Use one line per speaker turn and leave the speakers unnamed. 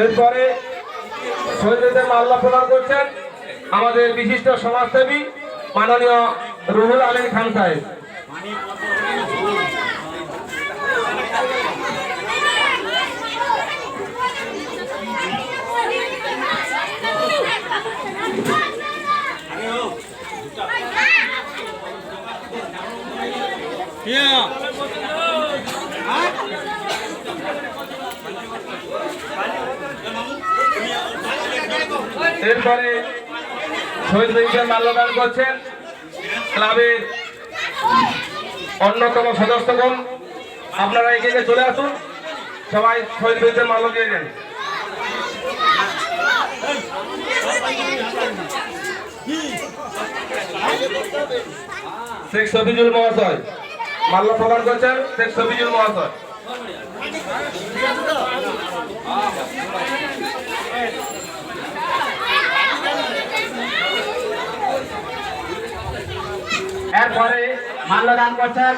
এরপরে শহীদদের মাল্লা প্রদান করছেন আমাদের বিশিষ্ট সমাজসেবী মাননীয় রুহুল আমিন খান সাহেব। এরপরে শহীদ মিহির মাল্যদান করছেন ক্লাবের অন্যতম সদস্যগণ। আপনারা এগিয়ে চলে আসুন। সবাই শহীদ মিহির মাল্য দিয়ে দেন শেখ শফিজুল মহাশয় মাল্য প্রদান করছেন। শেখ শফিজুল মহাশয়।
এরপরে মাল্যদান করছেন